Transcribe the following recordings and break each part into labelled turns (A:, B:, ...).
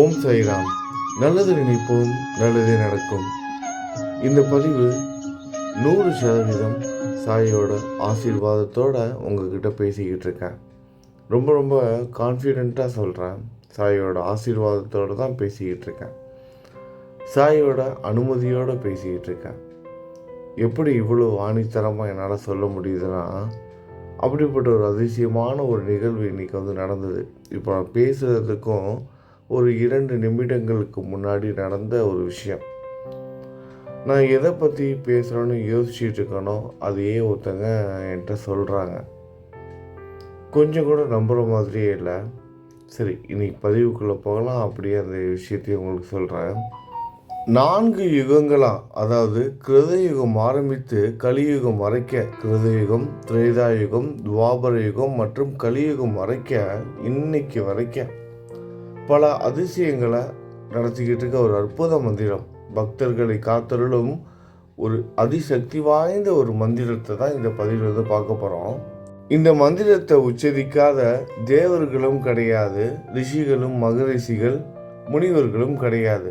A: ஓம் சாய்ராம். நல்லது நினைப்போம் நல்லதே நடக்கும். இந்த பதிவு நூறு சதவீதம் சாயோட ஆசீர்வாதத்தோடு உங்ககிட்ட பேசிக்கிட்டு இருக்கேன். ரொம்ப ரொம்ப கான்ஃபிடெண்ட்டாக சொல்கிறேன் சாயோட ஆசீர்வாதத்தோடு தான் பேசிக்கிட்டு இருக்கேன். சாயோட அனுமதியோடு பேசிக்கிட்டு இருக்கேன். எப்படி இவ்வளோ ஆணித்தரமாக என்னால் சொல்ல முடியுதுன்னா அப்படிப்பட்ட ஒரு அதிசயமான ஒரு நிகழ்வு இன்றைக்கி வந்து நடந்தது. இப்போ நான் பேசுகிறதுக்கும் ஒரு இரண்டு நிமிடங்களுக்கு முன்னாடி நடந்த ஒரு விஷயம். நான் எதை பற்றி பேசுகிறேன்னு யோசிச்சுட்டு இருக்கேனோ அதையே ஒருத்தங்க என்கிட்ட சொல்கிறாங்க கொஞ்சம் கூட நம்புகிற மாதிரியே இல்லை. சரி இன்னைக்கு பதிவுக்குள்ளே போகலாம். அப்படியே அந்த விஷயத்தையும் உங்களுக்கு சொல்கிறேன் நான்கு யுகங்களாக அதாவது கிருதயுகம் ஆரம்பித்து கலியுகம் வரைக்க கிருதயுகம் திரேதாயுகம் துவாபர யுகம் மற்றும் கலியுகம் வரைக்க இன்னைக்கு வரைக்க பல அதிசயங்களை நடத்திக்கிட்டு இருக்க ஒரு அற்புத மந்திரம். பக்தர்களை காத்தருளும் ஒரு அதிசக்தி வாய்ந்த ஒரு மந்திரத்தை தான் இந்த பதிவில் வந்து பார்க்க போகிறோம் இந்த மந்திரத்தை உச்சரிக்காத தேவர்களும் கிடையாது ரிஷிகளும் மகரிஷிகள் முனிவர்களும் கிடையாது.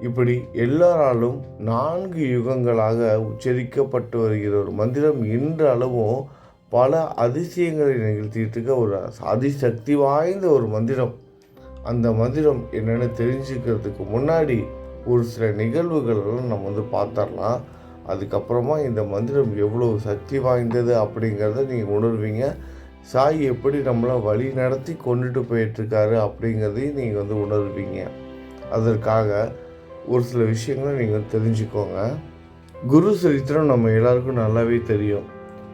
A: இப்படி எல்லாராலும் நான்கு யுகங்களாக உச்சரிக்கப்பட்டு வருகிற ஒரு மந்திரம் இன்றளவும் பல அதிசயங்களை நிகழ்த்திட்டு இருக்க ஒரு அதிசக்தி வாய்ந்த ஒரு மந்திரம். அந்த மந்திரம் என்னென்னு தெரிஞ்சுக்கிறதுக்கு முன்னாடி ஒரு சில நிகழ்வுகளெல்லாம் நம்ம வந்து பார்த்தரலாம் அதுக்கப்புறமா இந்த மந்திரம் எவ்வளோ சக்தி வாய்ந்தது அப்படிங்கிறத நீங்கள் உணர்வீங்க. சாய் எப்படி நம்மளை வழி நடத்தி கொண்டுட்டு போயிட்டுருக்காரு அப்படிங்கிறதையும் நீங்கள் வந்து உணர்வீங்க. அதற்காக ஒரு சில விஷயங்களை நீங்கள் தெரிஞ்சுக்கோங்க. குரு சரித்திரம் நம்ம எல்லாருக்கும் நல்லாவே தெரியும்.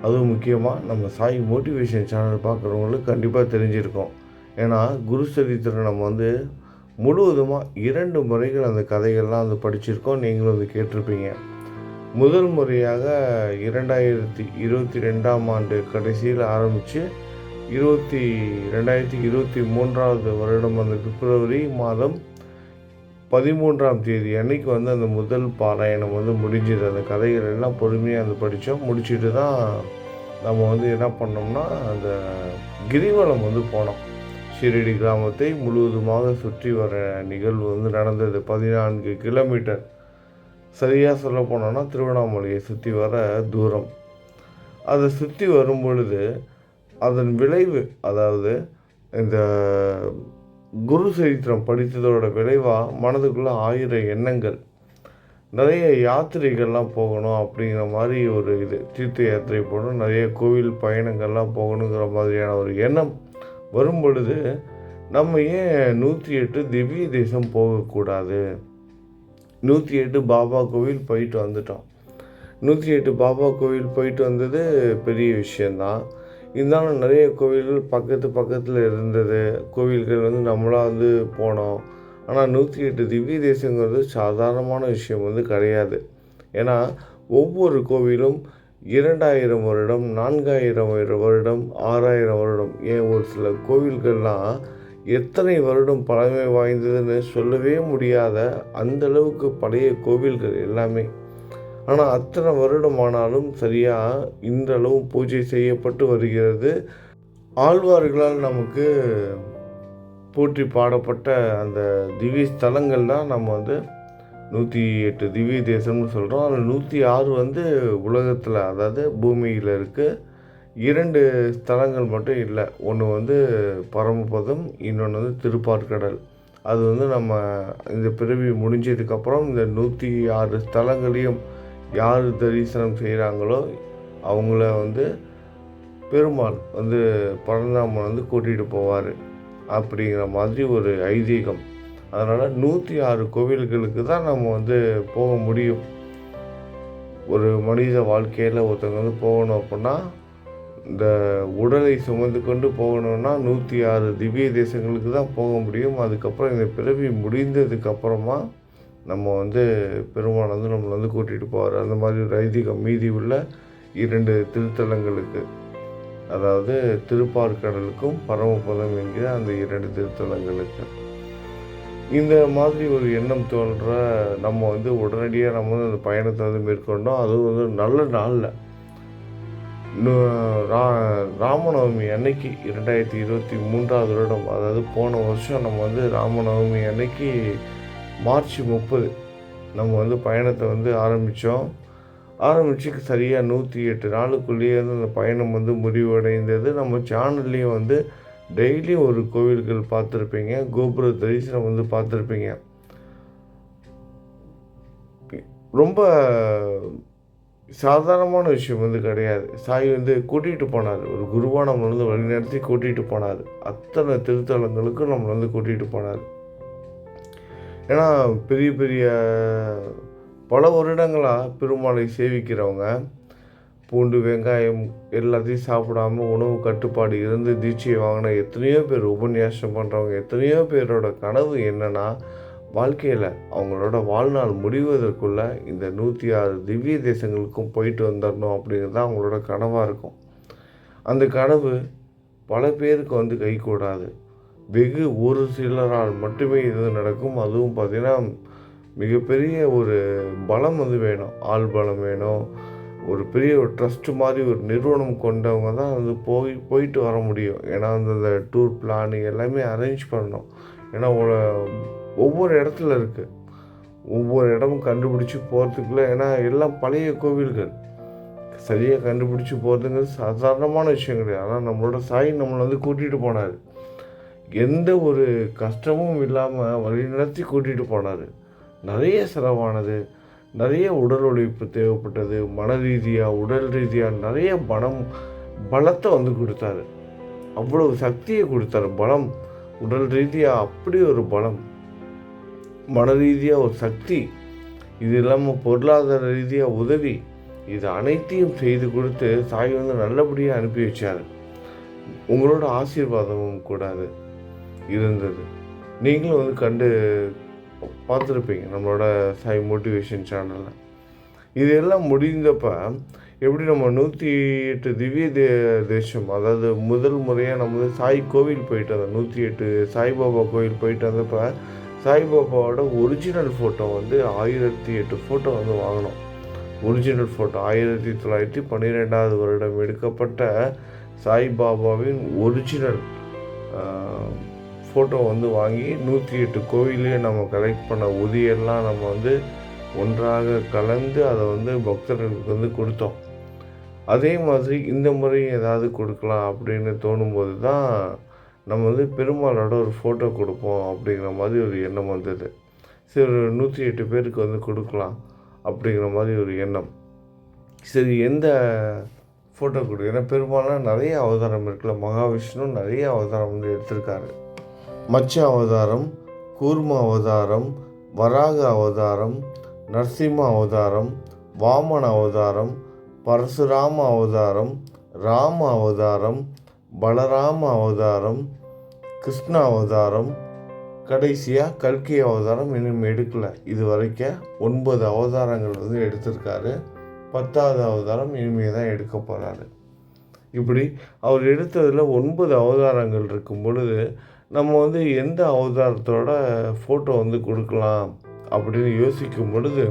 A: அதுவும் முக்கியமாக நம்ம சாய் மோட்டிவேஷன் சேனல் பார்க்குறவங்களுக்கு கண்டிப்பாக தெரிஞ்சிருக்கோம். ஏன்னா குரு சரித்திரம் நம்ம வந்து முழுவதுமாக இரண்டு முறைகள் அந்த கதைகள்லாம் வந்து படிச்சிருக்கோம். நீங்களும் வந்து கேட்டிருப்பீங்க. முதல் முறையாக இரண்டாயிரத்தி இருபத்தி ரெண்டாம் ஆண்டு கடைசியில் ஆரம்பித்து இருபத்தி ரெண்டாயிரத்தி இருபத்தி மூன்றாவது வருடம் அந்த பிப்ரவரி மாதம் பதிமூன்றாம் தேதி அன்னைக்கு வந்து அந்த முதல் பாராயணம் வந்து முடிஞ்சது. அந்த கதைகள் எல்லாம் பொறுமையாக வந்து படித்தோம் முடிச்சுட்டு தான் நம்ம வந்து என்ன பண்ணோம்னா அந்த கிரிவலம் வந்து போனோம். ஷீரடி கிராமத்தை முழுவதுமாக சுற்றி வர நிகழ்வு வந்து நடந்தது. பதினான்கு கிலோமீட்டர். சரியாக சொல்ல போனோன்னா திருவண்ணாமலையை சுற்றி வர தூரம். அதை சுற்றி வரும் பொழுது அதன் விளைவு அதாவது இந்த குரு சரித்திரம் படித்ததோட விளைவாக மனதுக்குள்ளே ஆயிரம் எண்ணங்கள். நிறைய யாத்திரைகள்லாம் போகணும் அப்படிங்கிற மாதிரி ஒரு இது. தீர்த்த யாத்திரை போகணும். நிறைய கோவில் பயணங்கள்லாம் போகணுங்கிற மாதிரியான ஒரு எண்ணம். வரும் பொழுது நம்ம ஏன் நூற்றி எட்டு திவ்ய தேசம் போகக்கூடாது? நூற்றி எட்டு பாபா கோவில் போயிட்டு வந்துட்டோம். நூற்றி எட்டு பாபா கோவில் போயிட்டு வந்தது பெரிய விஷயந்தான் இருந்தாலும் நிறைய கோவில்கள் பக்கத்து பக்கத்தில் இருந்தது. கோவில்கள் வந்து நம்மளாக வந்து போனோம். ஆனால் நூற்றி எட்டு திவ்ய தேசங்கிறது சாதாரணமான விஷயம் வந்து கிடையாது. ஏன்னா ஒவ்வொரு கோவிலும் இரண்டாயிரம் வருடம் நான்காயிரம் வருடம் ஆறாயிரம் வருடம். ஏன் ஒரு சில கோவில்கள்லாம் எத்தனை வருடம் பழமை வாய்ந்ததுன்னு சொல்லவே முடியாத அந்த அளவுக்கு பழைய கோவில்கள் எல்லாமே. ஆனால் அத்தனை வருடமானாலும் சரியாக இன்றளவும் பூஜை செய்யப்பட்டு வருகிறது. ஆழ்வார்களால் நமக்கு போற்றி பாடப்பட்ட அந்த திவ்ய ஸ்தலங்கள் தான் நம்ம வந்து நூற்றி எட்டு திவ்ய தேசம்னு சொல்கிறோம் அதில் நூற்றி ஆறு வந்து உலகத்தில் அதாவது பூமியில் இருக்குது இரண்டு ஸ்தலங்கள் மட்டும் இல்லை. ஒன்று வந்து பரமபதம் இன்னொன்று வந்து திருப்பாற்கடல் அது வந்து நம்ம இந்த பிறவி முடிஞ்சதுக்கப்புறம் இந்த நூற்றி ஆறு ஸ்தலங்களையும் யார் தரிசனம் செய்கிறாங்களோ அவங்கள வந்து பெருமாள் வந்து பரந்தாமன் வந்து கூட்டிகிட்டு போவார். அப்படிங்கிற மாதிரி ஒரு ஐதீகம். அதனால் நூற்றி ஆறு கோவில்களுக்கு தான் நம்ம வந்து போக முடியும். ஒரு மனித வாழ்க்கையில் ஒருத்தவங்க வந்து போகணும் அப்படின்னா இந்த உடலை சுமந்து கொண்டு போகணுன்னா நூற்றி ஆறு திவ்ய தேசங்களுக்கு தான் போக முடியும். அதுக்கப்புறம் இந்த பிறவி முடிந்ததுக்கப்புறமா நம்ம வந்து பெருமான வந்து நம்மளை வந்து கூட்டிகிட்டு போவார். அந்த மாதிரி ஒரு ஐதீகம் மீதி உள்ள இரண்டு திருத்தலங்களுக்கு அதாவது திருப்பார்கடலுக்கும் பரமபதம் என்கிற அந்த இரண்டு திருத்தலங்களுக்கு. இந்த மாதிரி ஒரு எண்ணம் தோன்ற நம்ம வந்து உடனடியாக நம்ம வந்து அந்த பயணத்தை வந்து மேற்கொண்டோம். அது வந்து நல்ல நாளில். ரா- ராமநவமி அன்னைக்கு இரண்டாயிரத்தி இருபத்தி மூன்றாவது வருடம் அதாவது போன வருஷம் நம்ம வந்து ராமநவமி அன்னைக்கு மார்ச் முப்பது நம்ம வந்து பயணத்தை வந்து ஆரம்பித்தோம் ஆரம்பித்து சரியாக நூற்றி எட்டு நாளுக்குள்ளேயே வந்து அந்த பயணம் வந்து முடிவடைந்தது. நம்ம சேனல்லையும் வந்து டெய்லியும் ஒரு கோவில்கள் பார்த்துருப்பீங்க கோபுர தரிசனம் வந்து பார்த்துருப்பீங்க. ரொம்ப சாதாரணமான விஷயம் வந்து கிடையாது. சாய் வந்து கூட்டிகிட்டு போனார். ஒரு குருவாக நம்மளை வந்து வழிநடத்தி கூட்டிகிட்டு போனார். அத்தனை திருத்தலங்களுக்கும் நம்மளை வந்து கூட்டிகிட்டு போனார். ஏன்னா பெரிய பெரிய பல வருடங்களாக பெருமாளை சேவிக்கிறவங்க பூண்டு வெங்காயம் எல்லாத்தையும் சாப்பிடாம உணவு கட்டுப்பாடு இருந்து தீட்சையை வாங்கின எத்தனையோ பேர் உபன்யாசம் பண்ணுறவங்க எத்தனையோ பேரோட கனவு என்னன்னா வாழ்க்கையில் அவங்களோட வாழ்நாள் முடிவதற்குள்ள இந்த நூற்றி ஆறு திவ்ய தேசங்களுக்கும் போயிட்டு வந்துடணும் அப்படிங்கிறது தான் அவங்களோட கனவாக இருக்கும். அந்த கனவு பல பேருக்கு வந்து கைகூடாது வெகு ஒரு சிலரால் மட்டுமே இது நடக்கும். அதுவும் பார்த்திங்கன்னா மிகப்பெரிய ஒரு பலம் வந்து வேணும். ஆள் பலம் வேணும். ஒரு பெரிய ஒரு ட்ரஸ்ட் மாதிரி ஒரு நிறுவனம் கொண்டவங்க தான் வந்து போய் போயிட்டு வர முடியும். ஏன்னா வந்து அந்த டூர் பிளான் எல்லாமே அரேஞ்ச் பண்ணணும். ஏன்னா ஒவ்வொரு இடத்துல இருக்குது ஒவ்வொரு இடமும் கண்டுபிடிச்சி போகிறதுக்குள்ள ஏன்னா எல்லாம் பழைய கோவில்கள். சரியாக கண்டுபிடிச்சி போகிறதுங்கிறது சாதாரணமான விஷயம் கிடையாது. ஆனால் நம்மளோட சாய் நம்மளை வந்து கூட்டிகிட்டு போனார். எந்த ஒரு கஷ்டமும் இல்லாமல் வழிநடத்தி கூட்டிகிட்டு போனார். நிறைய செலவானது. நிறைய உடல் உழைப்பு தேவைப்பட்டது மன ரீதியாக உடல் ரீதியாக நிறைய பணம் பலத்தை வந்து கொடுத்தாரு. அவ்வளவு சக்தியை கொடுத்தாரு. பலம் உடல் ரீதியாக அப்படி ஒரு பலம். மன ரீதியாக ஒரு சக்தி. இது இல்லாமல் பொருளாதார ரீதியாக உதவி. இது அனைத்தையும் செய்து கொடுத்து சாய் வந்து நல்லபடியாக அனுப்பி வச்சார். உங்களோட ஆசீர்வாதமும் கூடாது. இருந்தது. நீங்களும் வந்து கண்டு பார்த்துருப்பீங்க நம்மளோட சாய் மோட்டிவேஷன் சேனலில் இது எல்லாம் முடிந்தப்ப எப்படி நம்ம நூற்றி எட்டு திவ்ய தே தேசம் அதாவது முதல் முறையாக நம்ம வந்து சாய் கோவில் போயிட்டு வந்தோம். நூற்றி எட்டு சாய்பாபா கோவில் போயிட்டு வந்தப்போ சாய்பாபாவோட ஒரிஜினல் ஃபோட்டோ வந்து ஆயிரத்தி எட்டு ஃபோட்டோ வந்து வாங்கினோம். ஒரிஜினல் ஃபோட்டோ ஆயிரத்தி தொள்ளாயிரத்தி பன்னிரெண்டாவது வருடம் எடுக்கப்பட்ட சாய்பாபாவின் ஒரிஜினல் ஃபோட்டோ வந்து வாங்கி நூற்றி எட்டு கோவிலே நம்ம கலெக்ட் பண்ண உதியெல்லாம் நம்ம வந்து ஒன்றாக கலந்து அதை வந்து பக்தர்களுக்கு வந்து கொடுத்தோம். அதே மாதிரி இந்த முறை ஏதாவது கொடுக்கலாம் அப்படின்னு தோணும்போது தான் நம்ம வந்து பெருமாளோட ஒரு ஃபோட்டோ கொடுப்போம் அப்படிங்கிற மாதிரி ஒரு எண்ணம் வந்தது. சரி ஒரு நூற்றி எட்டு பேருக்கு வந்து கொடுக்கலாம் அப்படிங்கிற மாதிரி ஒரு எண்ணம். சரி எந்த ஃபோட்டோ கொடு ஏன்னா பெரும்பாலும் நிறைய அவதாரம் இருக்குல்ல மகாவிஷ்ணு நிறைய அவதாரம் வந்து எடுத்திருக்காரு. மச்ச அவதாரம் கூர்ம அவதாரம் வராக அவதாரம் நரசிம்ம அவதாரம் வாமன அவதாரம் பரசுராம அவதாரம் ராம அவதாரம் பலராம அவதாரம் கிருஷ்ண அவதாரம் கடைசியாக கல்கி அவதாரம் இன்னும் எடுக்கலை. இது வரைக்கும் ஒன்பது அவதாரங்கள் வந்து எடுத்திருக்காரு. பத்தாவது அவதாரம் இனிமே தான் எடுக்க போகிறாரு இப்படி அவர் எடுத்ததில் ஒன்பது அவதாரங்கள் இருக்கும் பொழுது நம்ம வந்து எந்த அவதாரத்தோட ஃபோட்டோ வந்து கொடுக்கலாம் அப்படின்னு யோசிக்கும் பொழுது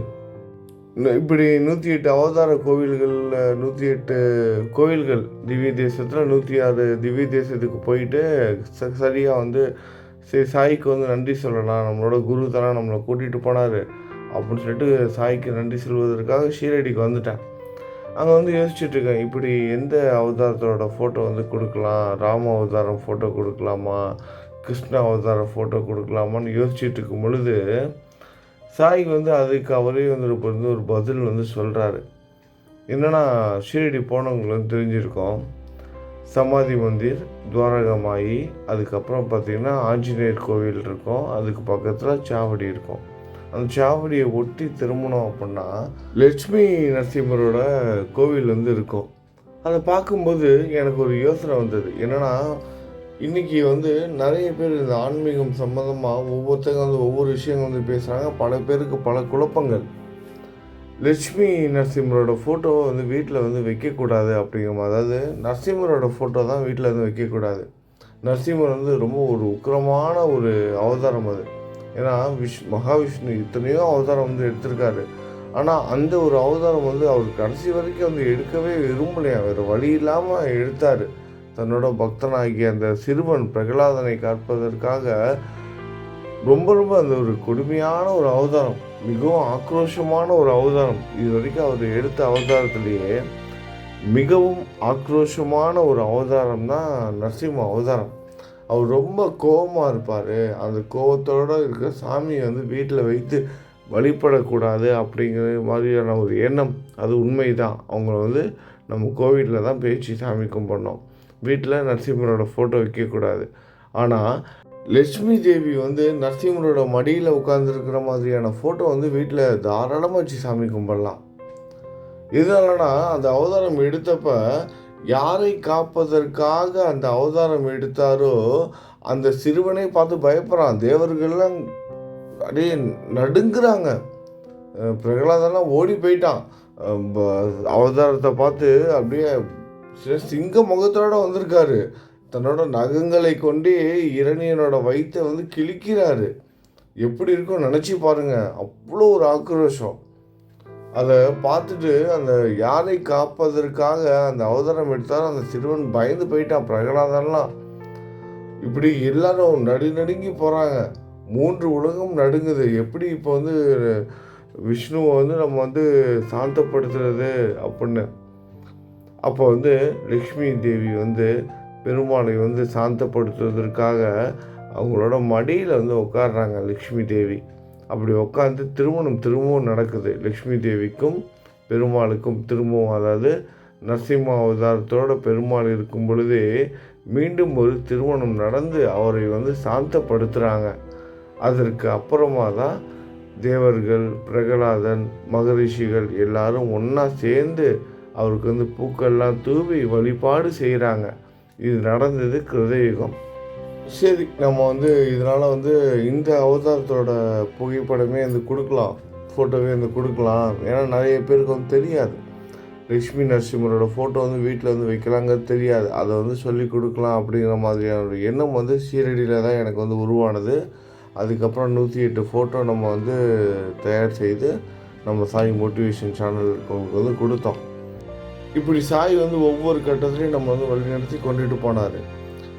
A: ந- இப்படி நூற்றி எட்டு அவதார கோவில்களில் நூற்றி எட்டு கோவில்கள் திவ்ய தேசத்தில் நூற்றி ஆறு திவ்ய தேசத்துக்கு போயிட்டு ச சரியாக வந்து சரி சாய்க்கு வந்து நன்றி சொல்லலாம். நம்மளோட குரு தானே நம்மளை கூட்டிகிட்டு போனார் அப்படின்னு சொல்லிட்டு சாய்க்கு நன்றி சொல்வதற்காக ஷீரடிக்கு வந்துட்டேன். அங்கே வந்து யோசிச்சுட்ருக்கேன் இப்படி எந்த அவதாரத்தோட ஃபோட்டோ வந்து கொடுக்கலாம்? ராம அவதாரம் ஃபோட்டோ கொடுக்கலாமா? கிருஷ்ண அவதார ஃபோட்டோ கொடுக்கலாமான்னு யோசிச்சுட்டு இருக்கும் பொழுது சாய் வந்து அதுக்கு அவரே வந்து ஒரு வந்து ஒரு பதில் வந்து சொல்கிறாரு என்னென்னா ஷீரடி போனவங்களுக்கு வந்து தெரிஞ்சிருக்கோம். சமாதி மந்திர் துவாரகமாயி அதுக்கப்புறம் பார்த்திங்கன்னா ஆஞ்சநேயர் கோவில் இருக்கும். அதுக்கு பக்கத்தில் சாவடி இருக்கும். அந்த சாவடியை ஒட்டி திரும்பணும் அப்படின்னா லட்சுமி நரசிம்மரோட கோவில் வந்து இருக்கும். அதை பார்க்கும்போது எனக்கு ஒரு யோசனை வந்தது. என்னென்னா இன்றைக்கி வந்து நிறைய பேர் இந்த ஆன்மீகம் சம்மந்தமாக ஒவ்வொருத்தங்க வந்து ஒவ்வொரு விஷயங்கள் வந்து பேசுகிறாங்க பல பேருக்கு பல குழப்பங்கள். லட்சுமி நரசிம்மரோட ஃபோட்டோவை வந்து வீட்டில் வந்து வைக்கக்கூடாது அப்படிங்கிற மாதிரி. அதாவது நரசிம்மரோட ஃபோட்டோ தான் வீட்டில் வந்து வைக்கக்கூடாது. நரசிம்மர் வந்து ரொம்ப ஒரு உக்கிரமான ஒரு அவதாரம் அது. ஏன்னா விஷ் மகாவிஷ்ணு இத்தனையோ அவதாரம் வந்து எடுத்திருக்காரு. ஆனால் அந்த ஒரு அவதாரம் வந்து அவர் கடைசி வரைக்கும் வந்து எடுக்கவே விரும்பலையா? வேறு வழி இல்லாமல் எடுத்தார். தன்னோட பக்தனாகிய அந்த சிறுவன் பிரகலாதனை காப்பதற்காக ரொம்ப ரொம்ப அந்த ஒரு கொடுமையான ஒரு அவதாரம் மிகவும் ஆக்ரோஷமான ஒரு அவதாரம். இது வரைக்கும் அவர் எடுத்த அவதாரத்திலேயே மிகவும் ஆக்ரோஷமான ஒரு அவதாரம் தான் நரசிம்ம அவதாரம். அவர் ரொம்ப கோபமாக இருப்பார். அந்த கோபத்தோடு இருக்க சாமியை வந்து வீட்டில் வைத்து வழிபடக்கூடாது அப்படிங்கிற மாதிரியான ஒரு எண்ணம் அது உண்மை தான் அவங்கள வந்து நம்ம கோவிலில் தான் பேச்சு சாமி கும்பிடணும். வீட்டில் நரசிம்மரோட ஃபோட்டோ வைக்கக்கூடாது. ஆனால் லட்சுமி தேவி வந்து நரசிம்மரோட மடியில் உட்காந்துருக்கிற மாதிரியான ஃபோட்டோ வந்து வீட்டில் தாராளமாக வச்சு சாமி கும்பிடலாம். இதனாலனா அந்த அவதாரம் எடுத்தப்ப யாரை காப்பதற்காக அந்த அவதாரம் எடுத்தாரோ அந்த சிறுவனை பார்த்து பயப்படுறான். தேவர்கள்லாம் அப்படியே நடுங்குறாங்க. பிரகலாதெல்லாம் ஓடி போயிட்டான். அவதாரத்தை பார்த்து அப்படியே சிங்க முகத்தோட வந்திருக்காரு. தன்னோட நகங்களை கொண்டே இரணியனோட வயிற்றை வந்து கிழிக்கிறாரு. எப்படி இருக்கும் நினச்சி பாருங்க. அவ்வளோ ஒரு ஆக்ரோஷம். அதை பார்த்துட்டு அந்த யாரை காப்பதற்காக அந்த அவதாரம் எடுத்தால் அந்த சிறுவன் பயந்து போயிட்டான் பிரகலாதன்லாம். இப்படி எல்லாரும் நடு நடுங்கி போகிறாங்க மூன்று உலகம் நடுங்குது. எப்படி இப்போ வந்து விஷ்ணுவை வந்து நம்ம வந்து சாந்தப்படுத்துறது அப்படின்னு. அப்போ வந்து லக்ஷ்மி தேவி வந்து பெருமாளை வந்து சாந்தப்படுத்துவதற்காக அவங்களோட மடியில் வந்து உட்காடுறாங்க லக்ஷ்மி தேவி. அப்படி உட்காந்து திருமணம் திரும்பவும் நடக்குது. லக்ஷ்மி தேவிக்கும் பெருமாளுக்கும் திரும்பவும் அதாவது நரசிம்ம அவதாரத்தோட பெருமாள் இருக்கும் பொழுதே மீண்டும் ஒரு திருமணம் நடந்து அவரை வந்து சாந்தப்படுத்துகிறாங்க அதற்கு அப்புறமா தான் தேவர்கள் பிரகலாதன் மகரிஷிகள் எல்லாரும் ஒன்றா சேர்ந்து அவருக்கு வந்து பூக்கள்லாம் தூவி வழிபாடு செய்கிறாங்க. இது நடந்தது கிருதயுகம். சரி நம்ம வந்து இதனால் வந்து இந்த அவதாரத்தோட புகைப்படமே வந்து கொடுக்கலாம் ஃபோட்டோவே வந்து கொடுக்கலாம். ஏன்னா நிறைய பேருக்கு வந்து தெரியாது. லக்ஷ்மி நரசிம்மரோட ஃபோட்டோ வந்து வீட்டில் வந்து வைக்கலாங்கிறது தெரியாது. அதை வந்து சொல்லி கொடுக்கலாம் அப்படிங்கிற மாதிரியான ஒரு எண்ணம் வந்து சீரடியில் தான் எனக்கு வந்து உருவானது. அதுக்கப்புறம் நூற்றி எட்டு ஃபோட்டோ நம்ம வந்து தயார் செய்து நம்ம சாய் மோட்டிவேஷன் சேனலுக்கு வந்து கொடுத்தோம். இப்படி சாய் வந்து ஒவ்வொரு கட்டத்துலையும் நம்ம வந்து வழிநடத்தி கொண்டுட்டு போனார்.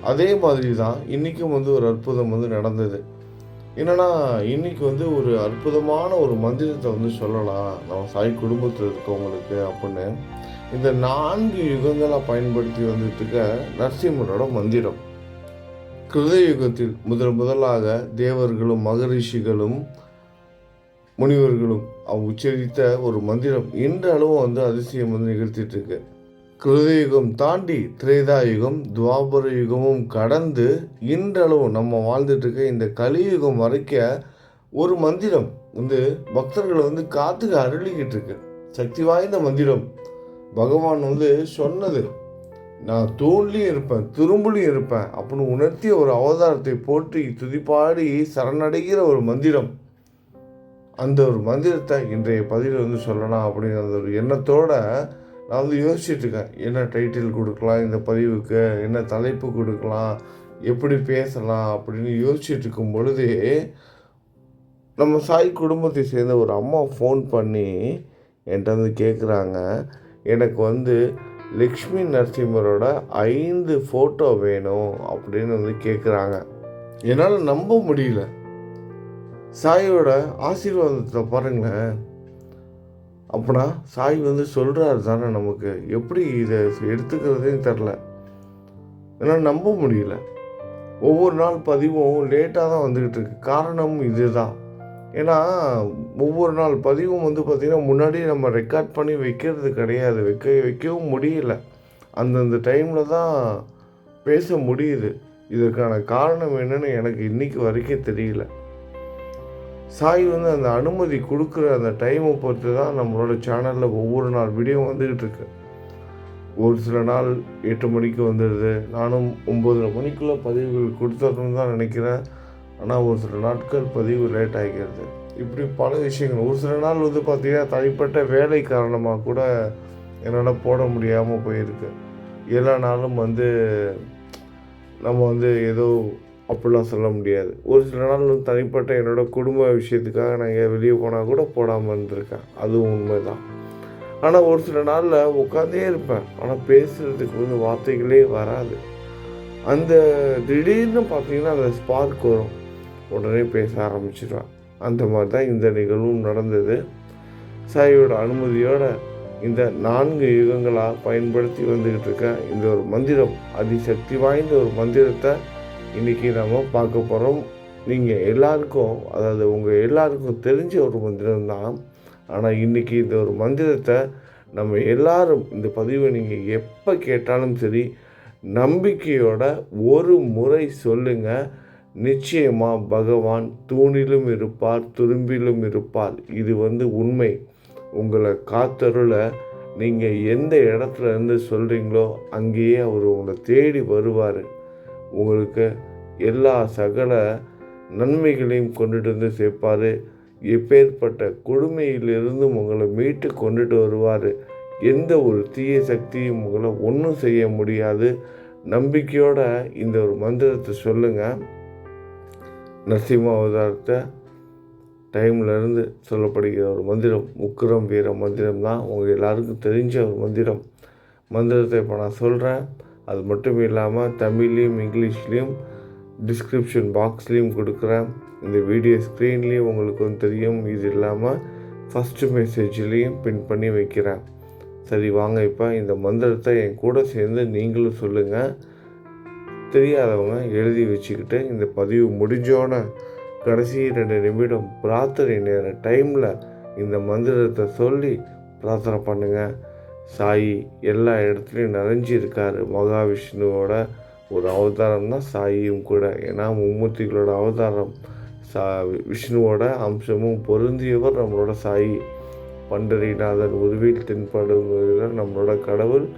A: அதே மாதிரி தான் இன்றைக்கும் வந்து ஒரு அற்புதம் வந்து நடந்தது. என்னென்னா இன்னைக்கு வந்து ஒரு அற்புதமான ஒரு மந்திரத்தை வந்து சொல்லலாம். நம்ம சாய் குடும்பத்தில் இருக்கவங்களுக்கு அப்படின்னு. இந்த நான்கு யுகங்களை பயன்படுத்தி வந்துட்டு இருக்க நரசிம்மரோட மந்திரம். கிருத யுகத்தில் முதல் முதலாக தேவர்களும் மகரிஷிகளும் முனிவர்களும் உச்சரித்த ஒரு மந்திரம் இன்றளவும் வந்து அதிசயம் வந்து நிகழ்த்திட்டு இருக்கு. கிருதயுகம் தாண்டி திரேதா யுகம் துவாபர யுகமும் கடந்து இன்றளவும் நம்ம வாழ்ந்துட்டு இருக்க இந்த கலியுகம் வரைக்க ஒரு மந்திரம் வந்து பக்தர்களை வந்து காத்துக்கு அருளிக்கிட்டு இருக்கு. சக்தி வாய்ந்த மந்திரம். பகவான் வந்து சொன்னது நான் தூண்லையும் இருப்பேன் துரும்புலையும் இருப்பேன் அப்படின்னு உணர்த்திய ஒரு அவதாரத்தை போற்றி துதிப்பாடி சரணடைகிற ஒரு மந்திரம். அந்த ஒரு மந்திரத்தை இன்றைய பதிவில் வந்து சொல்லலாம் அப்படிங்கிற ஒரு எண்ணத்தோட நான் வந்து யோசிச்சுட்டு இருக்கேன். என்ன டைட்டில் கொடுக்கலாம் இந்த பதிவுக்கு என்ன தலைப்பு கொடுக்கலாம் எப்படி பேசலாம் அப்படின்னு யோசிச்சுட்டு இருக்கும் பொழுதே நம்ம சாய் குடும்பத்தை சேர்ந்த ஒரு அம்மா ஃபோன் பண்ணி என்கிட்ட வந்து கேட்குறாங்க எனக்கு வந்து லக்ஷ்மி நரசிம்மரோட ஐந்து ஃபோட்டோ வேணும் அப்படின்னு வந்து கேட்குறாங்க என்னால் நம்ப முடியல. சாயோட ஆசீர்வாதத்தை பாருங்களேன். அப்படின்னா சாய் வந்து சொல்கிறாரு தானே நமக்கு. எப்படி இதை எடுத்துக்கிறதே தெரில என்னால் நம்ப முடியல. ஒவ்வொரு நாள் பதிவும் லேட்டாக தான் வந்துக்கிட்டு இருக்கு. காரணம் இதுதான். ஏன்னா ஒவ்வொரு நாள் பதிவும் வந்து பார்த்திங்கன்னா முன்னாடி நம்ம ரெக்கார்ட் பண்ணி வைக்கிறது கிடையாது. வைக்க வைக்கவும் முடியல. அந்தந்த டைமில் தான் பேச முடியுது. இதற்கான காரணம் என்னன்னு எனக்கு இன்னைக்கு வரைக்கும் தெரியல. சாய் வந்து அந்த அனுமதி கொடுக்குற அந்த டைமை பொறுத்து தான் நம்மளோட சேனலில் ஒவ்வொரு நாள் வீடியோ வந்துக்கிட்டு இருக்கு. ஒரு சில நாள் எட்டு மணிக்கு வந்துடுது. நானும் ஒம்பதரை மணிக்குள்ளே பதிவுகள் கொடுத்துடணும்னு தான் நினைக்கிறேன். ஆனால் ஒரு சில நாட்கள் பதிவு லேட் ஆகிக்கிறது இப்படி பல விஷயங்கள். ஒரு சில நாள் வந்து பார்த்திங்கன்னா தனிப்பட்ட வேலை காரணமாக கூட என்னால் போட முடியாமல் போயிருக்கு. எல்லா நாளும் வந்து நம்ம வந்து ஏதோ அப்படிலாம் சொல்ல முடியாது. ஒரு சில நாள் வந்து தனிப்பட்ட என்னோட குடும்ப விஷயத்துக்காக நான் வெளியே போனால் கூட போடாமல் இருந்திருக்கேன். அதுவும் உண்மை தான் ஆனால் ஒரு சில நாளில் உட்காந்தே இருப்பேன். ஆனால் பேசுகிறதுக்கு வந்து வார்த்தைகளே வராது. அந்த திடீர்னு பார்த்தீங்கன்னா அந்த ஸ்பார்க் வரும். உடனே பேச ஆரம்பிச்சிடுவேன் அந்த மாதிரி தான் இந்த நிகழ்வும் நடந்தது. சாயோட அனுமதியோட இந்த நான்கு யுகங்களாக பயன்படுத்தி வந்துக்கிட்டு இருக்கேன். இந்த ஒரு மந்திரம் அதிசக்தி வாய்ந்த ஒரு மந்திரத்தை இன்றைக்கி நம்ம பார்க்க போகிறோம் நீங்கள் எல்லாருக்கும் அதாவது உங்கள் எல்லாருக்கும் தெரிஞ்ச ஒரு மந்திரம் தான். ஆனால் இன்றைக்கி இந்த ஒரு மந்திரத்தை நம்ம எல்லாரும் இந்த பதிவை நீங்கள் எப்போ கேட்டாலும் சரி நம்பிக்கையோட ஒரு முறை சொல்லுங்கள் நிச்சயமாக பகவான் தூணிலும் இருப்பார் துரும்பிலும் இருப்பார். இது வந்து உண்மை. உங்களை காத்தருள நீங்கள் எந்த இடத்துல இருந்து சொல்கிறீங்களோ அங்கேயே அவர் உங்களை தேடி வருவார். உங்களுக்கு எல்லா சகல நன்மைகளையும் கொண்டுட்டு வந்து சேர்ப்பார். எப்பேற்பட்ட கொடுமையிலிருந்தும் உங்களை மீட்டு கொண்டுட்டு வருவார். எந்த ஒரு தீய சக்தியும் உங்களை ஒன்றும் செய்ய முடியாது. நம்பிக்கையோட இந்த ஒரு மந்திரத்தை சொல்லுங்கள் நரசிம்ம அவதாரத்தை டைம்லேருந்து சொல்லப்படுகிற ஒரு மந்திரம் உக்கிரம் வீர மந்திரம் தான் உங்கள் எல்லாருக்கும் தெரிஞ்ச ஒரு மந்திரம். மந்திரத்தை இப்போ நான் சொல்கிறேன் அது மட்டும் இல்லாமல் தமிழ்லேயும் இங்கிலீஷ்லேயும் டிஸ்கிரிப்ஷன் பாக்ஸ்லேயும் கொடுக்குறேன். இந்த வீடியோ ஸ்க்ரீன்லேயும் உங்களுக்கு தெரியும். இது இல்லாமல் ஃபஸ்ட்டு மெசேஜ்லேயும் பின் பண்ணி வைக்கிறேன். சரி வாங்க இப்போ இந்த மந்திரத்தை என் கூட சேர்ந்து நீங்களும் சொல்லுங்கள் தெரியாதவங்க எழுதி வச்சுக்கிட்டு இந்த பதிவு முடிஞ்சோன்னே கடைசி ரெண்டு நிமிடம் பிரார்த்தனை நேர டைமில் இந்த மந்திரத்தை சொல்லி பிரார்த்தனை பண்ணுங்கள் சாயி எல்லா இடத்துலையும் நிறைஞ்சி இருக்கார் மகாவிஷ்ணுவோட ஒரு அவதாரம் தான் சாயியும் கூட. ஏன்னா மும்மூர்த்திகளோட அவதாரம் சா விஷ்ணுவோட அம்சமும் பொருந்தியவர் நம்மளோட சாயி. பண்டரிநாதன் உருவில் தென்படும் நம்மளோட கடவுள்.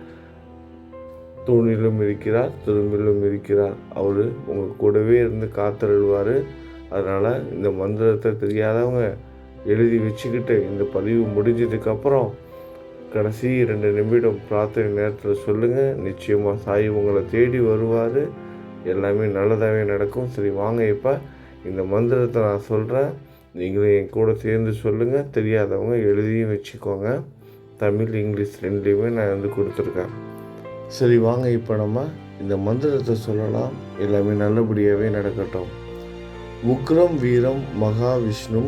A: தூணிலும் இருக்கிறார் திரும்பிலும் இருக்கிறார். அவர் உங்கள் கூடவே இருந்து காத்தருள்வார். அதனால் இந்த மந்திரத்தை தெரியாதவங்க எழுதி வச்சுக்கிட்டு இந்த பதிவு முடிஞ்சதுக்கப்புறம் கடைசி ரெண்டு நிமிடம் பிரார்த்தனை நேரத்தில் சொல்லுங்கள் நிச்சயமாக சாய் உங்களை தேடி வருவார். எல்லாமே நல்லதாகவே நடக்கும். சரி வாங்க இப்போ. இந்த மந்திரத்தை நான் சொல்கிறேன் நீங்களும் என் கூட சேர்ந்து சொல்லுங்கள் தெரியாதவங்க எழுதியும் வச்சுக்கோங்க. தமிழ் இங்கிலீஷ் ரெண்டுலேயுமே நான் வந்து கொடுத்துருக்கேன். சரி வாங்க இப்போ நம்ம இந்த மந்திரத்தை சொல்லலாம். எல்லாமே நல்லபடியாகவே நடக்கட்டும். உக்ரம் வீரம் மகாவிஷ்ணு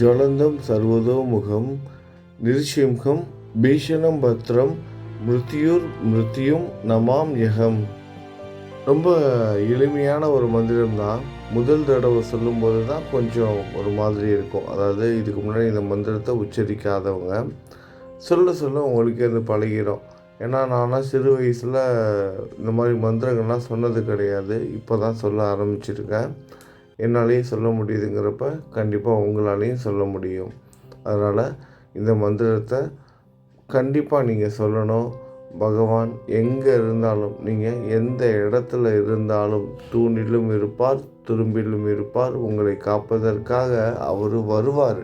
A: ஜுவலந்தம் சர்வதோமுகம் நிருசிம்ஹம் பீஷணம் பத்ரம் மிருத்யூர் மிருத்யும் நமாம் யகம். ரொம்ப எளிமையான ஒரு மந்திரம் தான் முதல் தடவை சொல்லும்போது தான் கொஞ்சம் ஒரு மாதிரி இருக்கும். அதாவது இதுக்கு முன்னாடி இந்த மந்திரத்தை உச்சரிக்காதவங்க. சொல்ல சொல்ல உங்களுக்கு அது பழகிடும் ஏன்னா நான்லாம் சிறு வயசில் இந்த மாதிரி மந்திரங்கள்லாம் சொன்னது கிடையாது. இப்போ தான் சொல்ல ஆரம்பிச்சிருக்கேன். என்னாலேயும் சொல்ல முடியுதுங்கிறப்ப கண்டிப்பாக உங்களாலேயும் சொல்ல முடியும். அதனால் இந்த மந்திரத்தை கண்டிப்பாக நீங்கள் சொல்லணும். பகவான் எங்கே இருந்தாலும் நீங்கள் எந்த இடத்துல இருந்தாலும் தூணிலும் இருப்பார் துரும்பிலும் இருப்பார். உங்களை காப்பதற்காக அவர் வருவார்.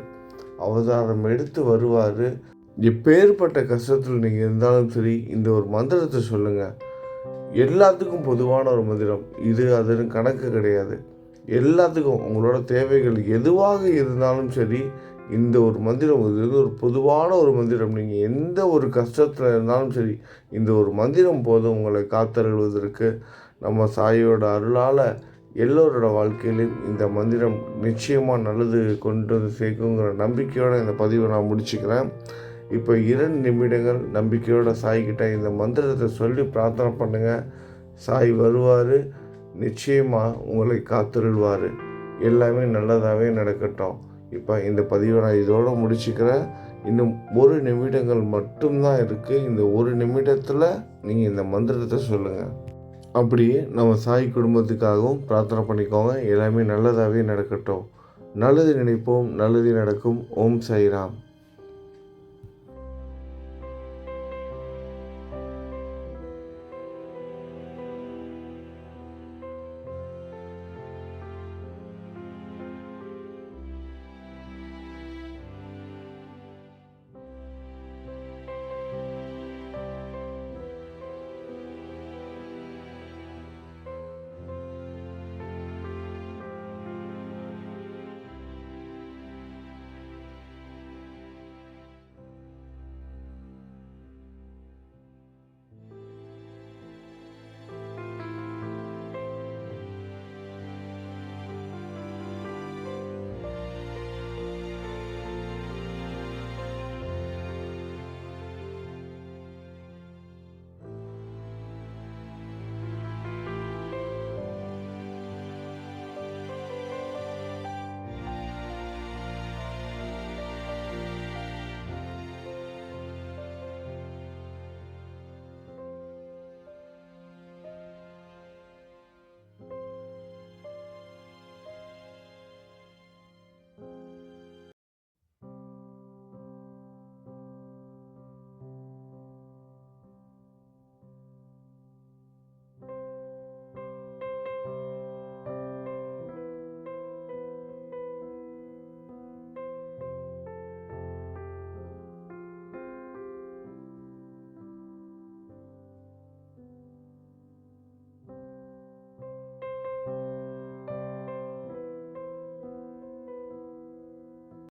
A: அவதாரம் எடுத்து வருவார். எப்பேற்பட்ட கஷ்டத்தில் நீங்கள் இருந்தாலும் சரி இந்த ஒரு மந்திரத்தை சொல்லுங்கள் எல்லாத்துக்கும் பொதுவான ஒரு மந்திரம். இது அதுன்னு கணக்கு கிடையாது. எல்லாத்துக்கும் உங்களோட தேவைகள் எதுவாக இருந்தாலும் சரி இந்த ஒரு மந்திரம் இது வந்து ஒரு பொதுவான ஒரு மந்திரம். நீங்கள் எந்த ஒரு கஷ்டத்தில் இருந்தாலும் சரி இந்த ஒரு மந்திரம் போதும் உங்களை காத்தருள்வதற்கு. நம்ம சாயோட அருளால் எல்லோரோட வாழ்க்கையிலும் இந்த மந்திரம் நிச்சயமாக நல்லது கொண்டு வந்து சேர்க்குங்கிற நம்பிக்கையோடு இந்த பதிவை நான் முடிச்சுக்கிறேன். இப்போ இரண்டு நிமிடங்கள் நம்பிக்கையோட சாய்கிட்ட இந்த மந்திரத்தை சொல்லி பிரார்த்தனை பண்ணுங்கள் சாய் வருவார் நிச்சயமாக உங்களை காத்திருள்வார். எல்லாமே நல்லதாகவே நடக்கட்டும். இப்போ இந்த பதிவை நான் இதோடு முடிச்சுக்கிறேன். இன்னும் ஒரு நிமிடங்கள் மட்டும்தான் இருக்குது இந்த ஒரு நிமிடத்தில் நீங்கள் இந்த மந்திரத்தை சொல்லுங்கள் அப்படி நம்ம சாய் குடும்பத்துக்காகவும் பிரார்த்தனை பண்ணிக்கோங்க. எல்லாமே நல்லதாகவே நடக்கட்டும். நல்லது நினைப்போம் நல்லது நடக்கும். ஓம் சாய்ராம்.